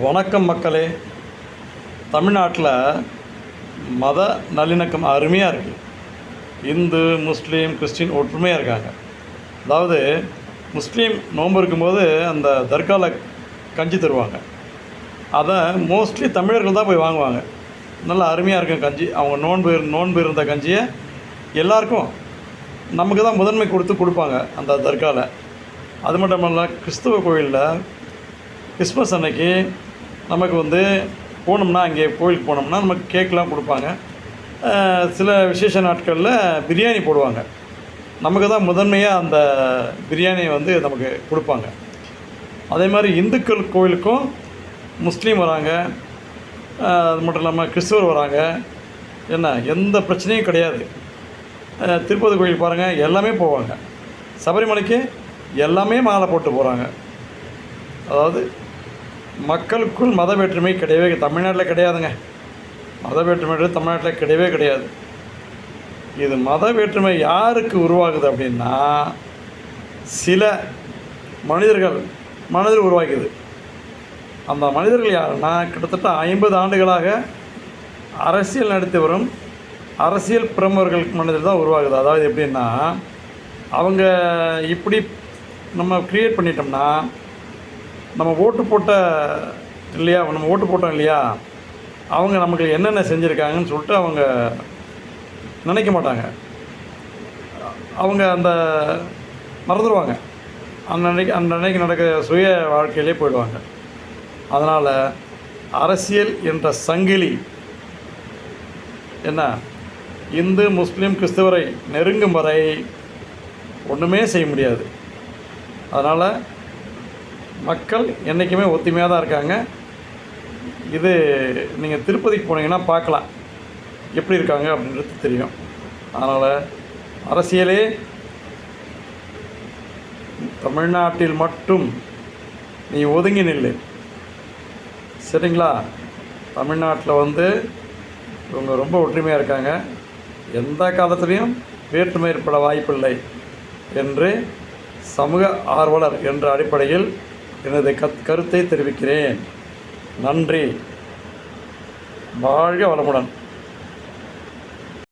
வணக்கம் மக்களே. தமிழ்நாட்டில் மத நல்லிணக்கம் அருமையாக இருக்குது இந்து முஸ்லீம் கிறிஸ்டின் ஒற்றுமையாக இருக்காங்க. அதாவது முஸ்லீம் நோன்பு இருக்கும்போது அந்த தர்காவில் கஞ்சி தருவாங்க. அதை மோஸ்ட்லி தமிழர்கள் தான் போய் வாங்குவாங்க. நல்லா அருமையாக இருக்கும் கஞ்சி. அவங்க நோன்பு நோன்பு இருந்த கஞ்சியை எல்லாருக்கும் நமக்கு தான் முதன்மை கொடுத்து கொடுப்பாங்க அந்த தர்காவில் அது மட்டும் இல்லை கிறிஸ்துவ கோயிலில் கிறிஸ்மஸ் அன்னைக்கு நமக்கு வந்து போனோம்னா அங்கே கோயிலுக்கு போனோம்னா நமக்கு கேக்லாம் கொடுப்பாங்க. சில விசேஷ நாட்களில் பிரியாணி போடுவாங்க. நமக்கு தான் முதன்மையாக அந்த பிரியாணியை வந்து நமக்கு கொடுப்பாங்க. அதே மாதிரி இந்துக்கள் கோயிலுக்கும் முஸ்லீம் வராங்க. அது மட்டும் இல்லாமல் கிறிஸ்துவர் வராங்க. என்ன எந்த பிரச்சனையும் கிடையாது. திருப்பதி கோயில் பாருங்கள் எல்லாமே போவாங்க. சபரிமலைக்கு எல்லாமே மாலை போட்டு போகிறாங்க அதாவது மக்களுக்குள் மத வேற்றுமை கிடையவே தமிழ்நாட்டில் கிடையாதுங்க. மத வேற்றுமை தமிழ்நாட்டில் கிடையவே கிடையாது. இது மத வேற்றுமை யாருக்கு உருவாகுது அப்படின்னா சில மனிதர்கள் மனதில் உருவாக்குது அந்த மனிதர்கள் யாருன்னா கிட்டத்தட்ட ஐம்பது ஆண்டுகளாக அரசியல் நடத்தி வரும் அரசியல் பிரமுகர்கள் மனதில் தான் உருவாகுது. அதாவது எப்படின்னா அவங்க இப்படி நம்ம க்ரியேட் பண்ணிட்டோம்னா நம்ம ஓட்டு போட்ட இல்லையா நம்ம ஓட்டு போட்டோம் இல்லையா அவங்க நமக்கு என்னென்ன செஞ்சுருக்காங்கன்னு சொல்லிட்டு அவங்க நினைக்க மாட்டாங்க. அவங்க அந்த மறந்துடுவாங்க அந்த அன்னைக்கு நடக்கிற சுய வாழ்க்கையிலே போயிடுவாங்க. அதனால் அரசியல் என்ற சங்கிலி என்ன? இந்து முஸ்லீம் கிறிஸ்தவரை நெருங்கும் வரை ஒன்றுமே செய்ய முடியாது. அதனால் மக்கள் என்றைக்குமே ஒத்துமையாக தான் இருக்காங்க. இது நீங்கள் திருப்பதிக்கு போனீங்கன்னா பார்க்கலாம். எப்படி இருக்காங்க அப்படின்றது தெரியும். அதனால் அரசியலே தமிழ்நாட்டில் மட்டும் நீ ஒதுங்கி நில்லு. சரிங்களா? தமிழ்நாட்டில் வந்து இவங்க ரொம்ப ஒற்றுமையாக இருக்காங்க. எந்த காலத்துலேயும் வேற்றுமை ஏற்பட வாய்ப்பில்லை என்று சமூக ஆர்வலர் என்ற அடிப்படையில் எனது கத் கருத்தை தெரிவிக்கிறேன். நன்றி. வாழ்க வளமுடன்.